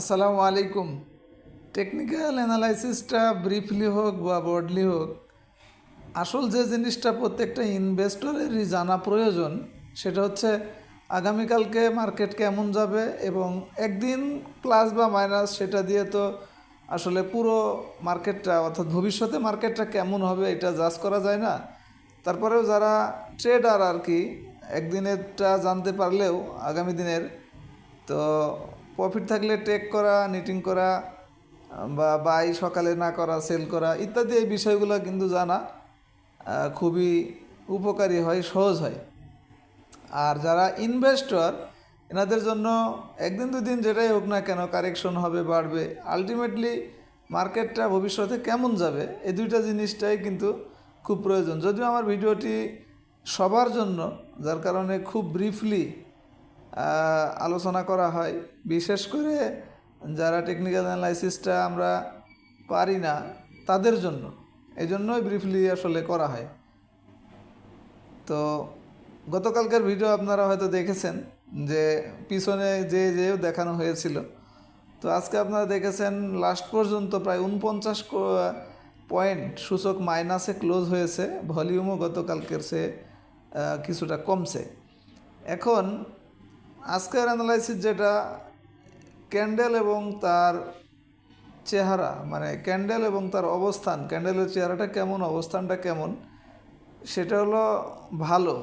আসসালামু আলাইকুম। Technical অ্যানালাইসিসটা briefly হোক বা বডলি হোক, আসল যে জিনিসটা প্রত্যেকটা ইনভেস্টরেরই জানা প্রয়োজন, সেটা হচ্ছে আগামীকালকে মার্কেট কেমন যাবে এবং একদিন প্লাস বা মাইনাস সেটা দিয়ে তো আসলে পুরো মার্কেটটা অর্থাৎ ভবিষ্যতে মার্কেটটা কেমন হবে এটা জাজ করা যায় না। তারপরেও যারা ট্রেডার আর কি, একদিনেরটা জানতে পারলেও আগামী দিনের, তো প্রফিট থাকলে টেক করা নিটিং করা, বা বাই সকালে না করা সেল করা ইত্যাদি এই বিষয়গুলো কিন্তু জানা খুবই উপকারী হয়, সহজ হয়। আর যারা ইনভেস্টর এনাদের জন্য একদিন দুদিন যেটাই হোক না কেন কারেকশন হবে, বাড়বে। আলটিমেটলি মার্কেটটা ভবিষ্যতে কেমন যাবে, এই দুইটা জিনিসটাই কিন্তু খুব প্রয়োজন। যদিও আমার ভিডিওটি সবার জন্য, যার কারণে খুব ব্রিফলি আলোচনা করা হয়। বিশেষ করে যারা টেকনিক্যাল অ্যানালাইসিসটা আমরা পারি না, তাদের জন্য। এই জন্যই ব্রিফলি আসলে করা হয়। তো গতকালকার ভিডিও আপনারা হয়তো দেখেছেন যে পিছনে যে যে দেখানো হয়েছিল। তো আজকে আপনারা দেখেছেন লাস্ট পর্যন্ত প্রায় উনপঞ্চাশ পয়েন্ট সূচক মাইনাসে ক্লোজ হয়েছে। ভলিউমও গতকালকের সে কিছুটা কমছে। এখন আজকের অ্যানালাইসিস যেটা ক্যান্ডেল এবং তার চেহারা মানে ক্যান্ডেল এবং তার অবস্থান ক্যান্ডেলের চেহারাটা কেমন, অবস্থানটা কেমন, সেটা হলো ভালো।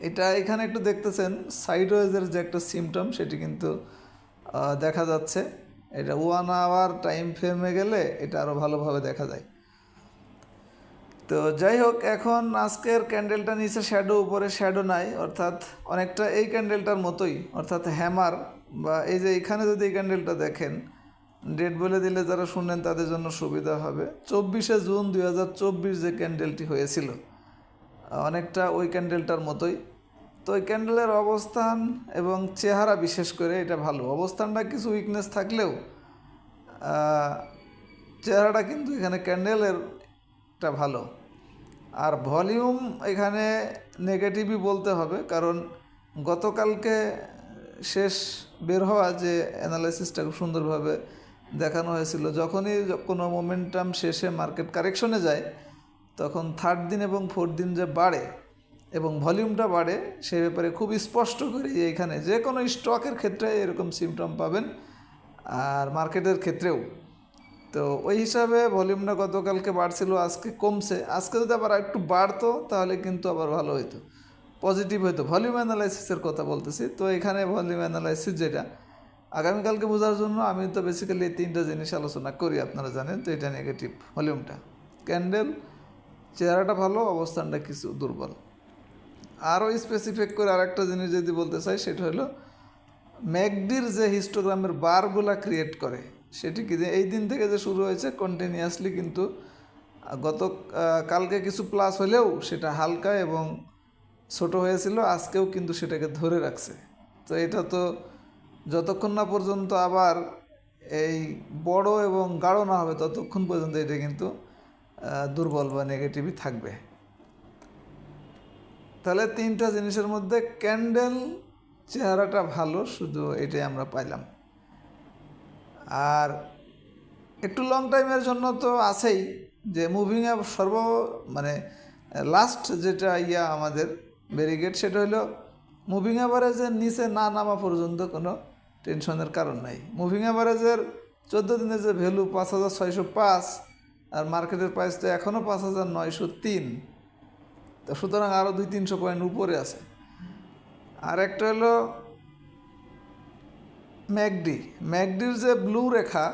এটা এখানে একটু দেখতেছেন সাইডওয়েজের যে একটা সিমটম সেটি কিন্তু দেখা যাচ্ছে। এটা ওয়ান আওয়ার টাইম ফ্রেমে গেলে এটা আরও ভালোভাবে দেখা যায়। তো যাই হোক, এখন আজকের ক্যান্ডেলটা নিচে শ্যাডো উপরে শ্যাডো নাই, অর্থাৎ অনেকটা এই ক্যান্ডেলটার মতোই, অর্থাৎ হ্যামার বা এই যে এখানে যদি এই ক্যান্ডেলটা দেখেন ডেট বলে দিলে যারা শুনলেন তাদের জন্য সুবিধা হবে। চব্বিশে জুন দুই হাজার চব্বিশ যে ক্যান্ডেলটি হয়েছিল অনেকটা ওই ক্যান্ডেলটার মতোই। তো ওই ক্যান্ডেলের অবস্থান এবং চেহারা বিশেষ করে এটা ভালো। অবস্থানটা কিছু উইকনেস থাকলেও চেহারাটা কিন্তু এখানে ক্যান্ডেলের টা ভালো। আর ভলিউম এখানে নেগেটিভই বলতে হবে, কারণ গতকালকে শেষ বের হওয়া যে অ্যানালাইসিসটা খুব সুন্দরভাবে দেখানো হয়েছিল, যখনই কোনো মোমেন্টাম শেষে মার্কেট কারেকশনে যায়, তখন থার্ড দিন এবং ফোর্থ দিন যে বাড়ে এবং ভলিউমটা বাড়ে, সে ব্যাপারে খুব স্পষ্ট করে এখানে যে কোনো স্টকের ক্ষেত্রে এরকম সিমটম পাবেন, আর মার্কেটের ক্ষেত্রেও। তো ওই হিসাবে ভলিউমটা গতকালকে বাড়ছিল, আজকে কমছে। আজকে যদি আবার একটু বাড়তো, তাহলে কিন্তু আবার ভালো হতো পজিটিভ হতো ভলিউম অ্যানালাইসিসের কথা বলতেছি। তো এখানে ভলিউম অ্যানালাইসিস যেটা, আগামীকালকে বোঝার জন্য আমি তো বেসিক্যালি এই তিনটা জিনিস আলোচনা করি, আপনারা জানেন। তো এটা নেগেটিভ ভলিউমটা। ক্যান্ডেল চেহারাটা ভালো, অবস্থানটা কিছু দুর্বল। আরও স্পেসিফিক করে আরেকটা জিনিস যদি বলতে চাই, সেটা হলো, ম্যাকডির যে হিস্টোগ্রামের বারগুলা ক্রিয়েট করে সেটি কি এই দিন থেকে যে শুরু হয়েছে কন্টিনিউয়াসলি কিন্তু গত কালকে কিছু প্লাস হলেও সেটা হালকা এবং ছোট হয়েছিল, আজকেও কিন্তু সেটাকে ধরে রাখছে। তো এটা তো যতক্ষণ না পর্যন্ত আবার এই বড় এবং গাঢ় না হবে, ততক্ষণ পর্যন্ত এটা কিন্তু দুর্বল বা নেগেটিভই থাকবে। তাহলে তিনটা জিনিসের মধ্যে ক্যান্ডেল চেহারাটা ভালো, শুধু এটাই আমরা পাইলাম। আর একটু লং টাইমের জন্য তো আছেই যে মুভিং অ্যাপ সর্ব মানে লাস্ট যেটা ইয়া আমাদের ব্যারিগেড সেটা হলো মুভিং অ্যাভারেজের নিচে না নামা পর্যন্ত কোনো টেনশনের কারণ নাই। মুভিং অ্যাভারেজের চোদ্দ দিনের যে ভ্যালু পাঁচ হাজার ছয়শো পাঁচ আর মার্কেটের প্রাইস তো এখনও পাঁচ হাজার নয়শো তিন। তো সুতরাং আরও দুই তিনশো পয়েন্ট উপরে আছে। আর একটা হলো ম্যাকডি, ম্যাকডির যে ব্লু রেখা,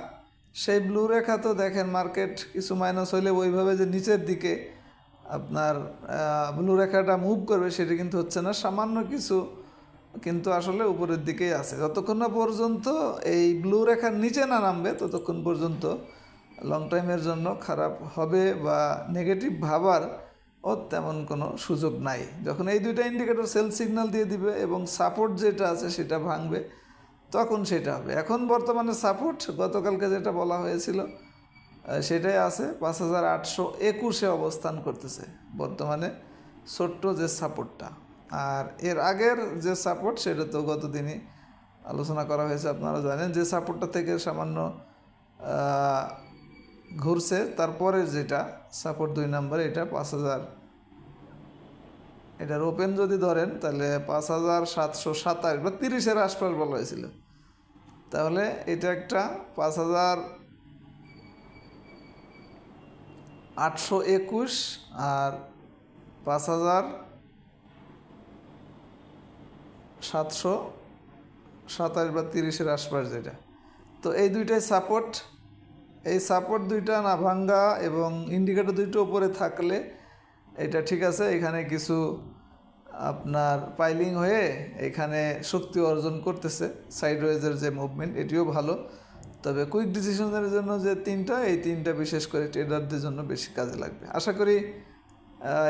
সেই ব্লু রেখা তো দেখেন মার্কেট কিছু মাইনাস হইলে ওইভাবে যে নিচের দিকে আপনার ব্লু রেখাটা মুভ করবে সেটা কিন্তু হচ্ছে না। সামান্য কিছু কিন্তু আসলে উপরের দিকেই আছে। যতক্ষণ না পর্যন্ত এই ব্লু রেখার নিচে না নামবে, ততক্ষণ পর্যন্ত লং টাইমের জন্য খারাপ হবে বা নেগেটিভ ভাবার ও তেমন কোনো সুযোগ নাই। যখন এই দুইটা ইন্ডিকেটর সেল সিগন্যাল দিয়ে দিবে এবং সাপোর্ট যেটা আছে সেটা ভাঙবে তখন সেটা হবে। এখন বর্তমানে সাপোর্ট গতকালকে যেটা বলা হয়েছিল সেটাই আছে। পাঁচ হাজার আটশো একুশে অবস্থান করতেছে বর্তমানে ছোট্ট যে সাপোর্টটা আর এর আগের যে সাপোর্ট সেটা তো গতদিনই আলোচনা করা হয়েছে, আপনারা জানেন। যে সাপোর্টটা থেকে সামান্য ঘুরছে, তারপরে যেটা সাপোর্ট দুই নাম্বার, এটা পাঁচ হাজার, এটার ওপেন যদি ধরেন, তাহলে পাঁচ হাজার সাতশো সাতাশ বা তিরিশের আশপাশ বলা হয়েছিল। তাহলে এটা একটা পাঁচ হাজার আটশো একুশ আর পাঁচ হাজার সাতশো সাতাশ বা তিরিশের আশপাশ যেটা। তো এই দুইটাই সাপোর্ট এই সাপোর্ট দুইটা না ভাঙ্গা এবং ইন্ডিকেটর দুইটা উপরে থাকলে এটা ঠিক আছে। এখানে কিছু আপনার পাইলিং হয়ে এখানে শক্তি অর্জন করতেছে সাইডওয়েজের যে মুভমেন্ট এটিও ভালো। তবে কুইক ডিসিশনের জন্য যে তিনটা, এই তিনটা বিশেষ করে ট্রেডারদের জন্য বেশি কাজে লাগবে। আশা করি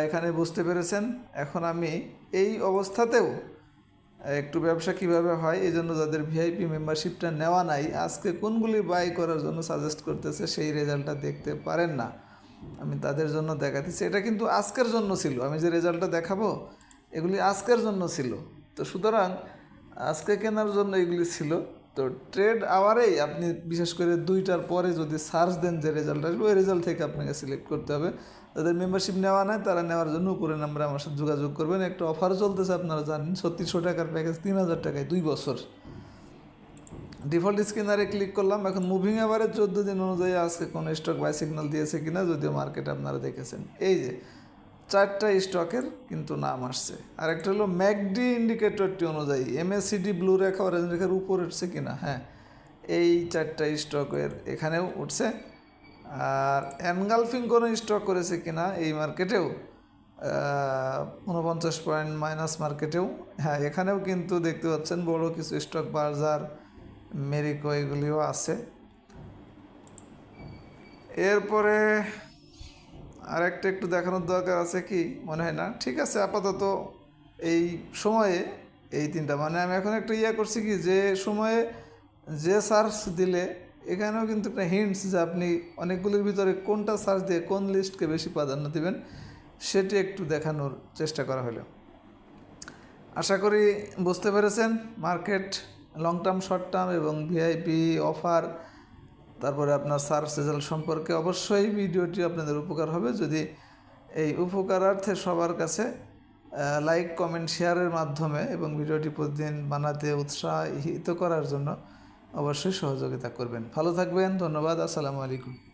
এখানে বুঝতে পেরেছেন। এখন আমি এই অবস্থাতেও একটু ব্যবসা কীভাবে হয়, এই জন্য যাদের ভিআইপি মেম্বারশিপটা নেওয়া নাই, আজকে কোনগুলি বাই করার জন্য সাজেস্ট করতেছে, সেই রেজাল্টটা দেখতে পারেন না। আমি তাদের জন্য দেখাতেছি। এটা কিন্তু আজকের জন্য ছিল। আমি যে রেজাল্টটা দেখাবো এগুলি আজকের জন্য ছিল। তো সুতরাং আজকে কেনার জন্য এগুলি ছিল। তো ট্রেড আওয়ারেই আপনি বিশেষ করে দুইটার পরে যদি সার্চ দেন যে রেজাল্ট আসবে, ওই রেজাল্ট থেকে আপনাকে সিলেক্ট করতে হবে। যাদের মেম্বারশিপ নেওয়া নাই, তারা নেওয়ার জন্য উপরে নাম্বারে আমার সাথে যোগাযোগ করবেন। একটা অফার চলতেছে, আপনারা জানেন, ছত্রিশশো টাকার প্যাকেজ তিন হাজার টাকায় দুই বছর। ডিফল্ট স্ক্রিনারে ক্লিক করলাম। এখন মুভিং এভারেজ চোদ্দ দিন অনুযায়ী আজকে কোনো স্টক বাই সিগন্যাল দিয়েছে কিনা, যদিও মার্কেট আপনারা দেখেছেন। এই যে চারটা স্টকের কিন্তু নাম আসছে। আর একটা হলো ম্যাকডি ইন্ডিকেটরটি অনুযায়ী এমএসিডি ব্লু রেখা অরেঞ্জ রেখার উপর উঠছে কিনা? হ্যাঁ এই চারটা স্টকের এখানেও উঠছে। আর এনগালফিং কোনো স্টক করেছে কিনা এই মার্কেটেও? উনপঞ্চাশ পয়েন্ট মাইনাস মার্কেটেও। হ্যাঁ এখানেও কিন্তু দেখতে পাচ্ছেন বড় কিছু স্টক বাজার মেরিকো, এগুলিও আছে। এরপরে আরেকটা একটু দেখানোর দরকার আছে কি? মনে হয় না? ঠিক আছে, আপাতত এই সময়ে এই তিনটা। মানে আমি এখন একটা ইয়ে করছি কি, যে সময়ে যে সার্চ দিলে এখানেও কিন্তু একটা হিন্টস যে আপনি অনেকগুলির ভিতরে কোনটা সার্চ দিয়ে কোন লিস্টকে বেশি প্রাধান্য দেবেন, সেটি একটু দেখানোর চেষ্টা করা হলো। আশা করি বুঝতে পেরেছেন market long term short term এবং ভিআইপি অফার তারপরে আপনার সার্চ রেজাল্ট সম্পর্কে অবশ্যই ভিডিওটি আপনাদের উপকার হবে। যদি এই উপকারার্থে সবার কাছে লাইক কমেন্ট শেয়ারের মাধ্যমে এবং ভিডিওটি প্রতিদিন বানাতে উৎসাহিত করার জন্য অবশ্যই সহযোগিতা করবেন। ভালো থাকবেন, ধন্যবাদ, আসসালামু আলাইকুম।